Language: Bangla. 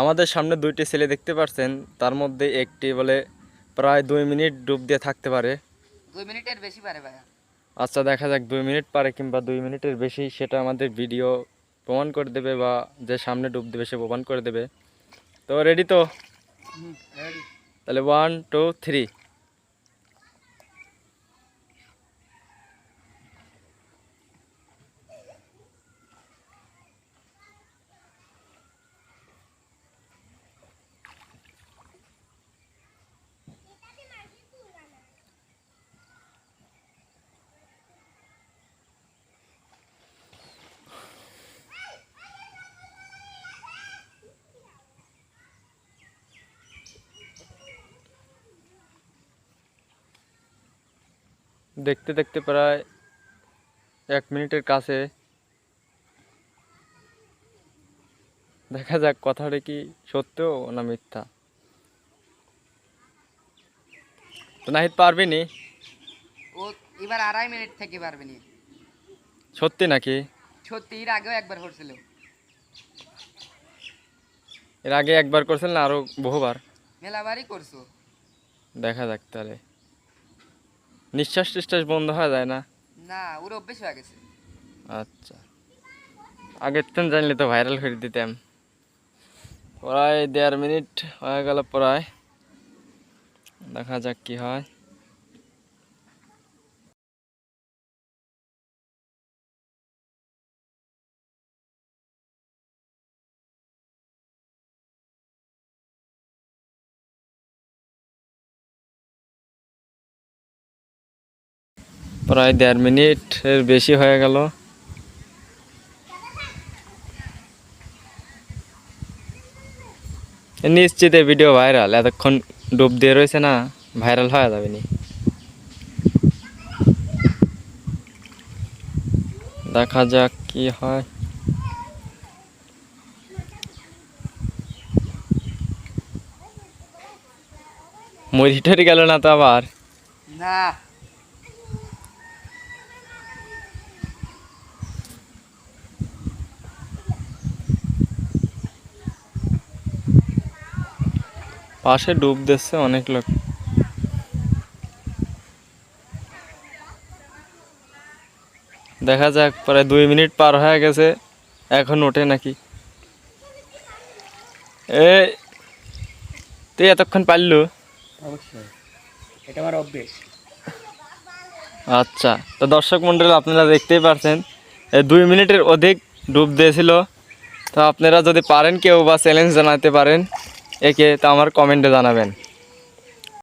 আমাদের সামনে দুইটি ছেলে দেখতে পাচ্ছেন তার মধ্যে একটি বলে প্রায় দুই মিনিট ডুব দিয়ে থাকতে পারে। দুই মিনিটের বেশি পারে ভাইয়া। আচ্ছা দেখা যাক দুই মিনিট পারে কিংবা দুই মিনিটের বেশি সেটা আমাদের ভিডিও প্রমাণ করে দেবে বা যে সামনে ডুব দেবে সে প্রমাণ করে দেবে। তো রেডি তো? তাহলে ওয়ান টু থ্রি দেখতে দেখতে প্রায় এক মিনিটের কাছে। দেখা যাক কথাটা কি সত্য না মিথ্যা। তো নাহিদ পারবি নি? ও এবার আড়াই মিনিট থেকে পারবে নি। সত্যি নাকি? সত্যি এর আগেও একবার করছিল। এর আগে একবার করছেন না আরও বহুবার। মেলাবারই করছ। দেখা যাক তাহলে। নিঃশ্বাস টিশ্বাস বন্ধ হয়ে যায় না? না ওর অভ্যেস হয়ে গেছে। আচ্ছা। আগের দিন জানলে তো ভাইরাল করে দিতাম। প্রায় দেড় মিনিট হয়ে গেল প্রায়। দেখা যাক কি হয়। প্রায় দেড় মিনিটের বেশি হয়ে গেল। নিশ্চিত ভিডিও ভাইরাল এতক্ষণ ডুব দিয়ে রয়েছে না ভাইরাল হয়ে যাবে নি। দেখা যাক কি হয়। মরিটারি গেল না তো আবার? না। পাশে ডুব দিচ্ছে অনেক লোক। দেখা যাক প্রায় দুই মিনিট পার হয়ে গেছে এখন ওঠে নাকি? এ তুই এতক্ষণ পারলু? অবশ্যই এটা আমার অভ্যেস। আচ্ছা তো দর্শক মন্ডল আপনারা দেখতেই পারছেন এই দুই মিনিটের অধিক ডুব দিয়েছিল। তো আপনারা যদি পারেন কেউ বা চ্যালেঞ্জ জানাতে পারেন। একে তা আমার কমেন্টে জানাবেন।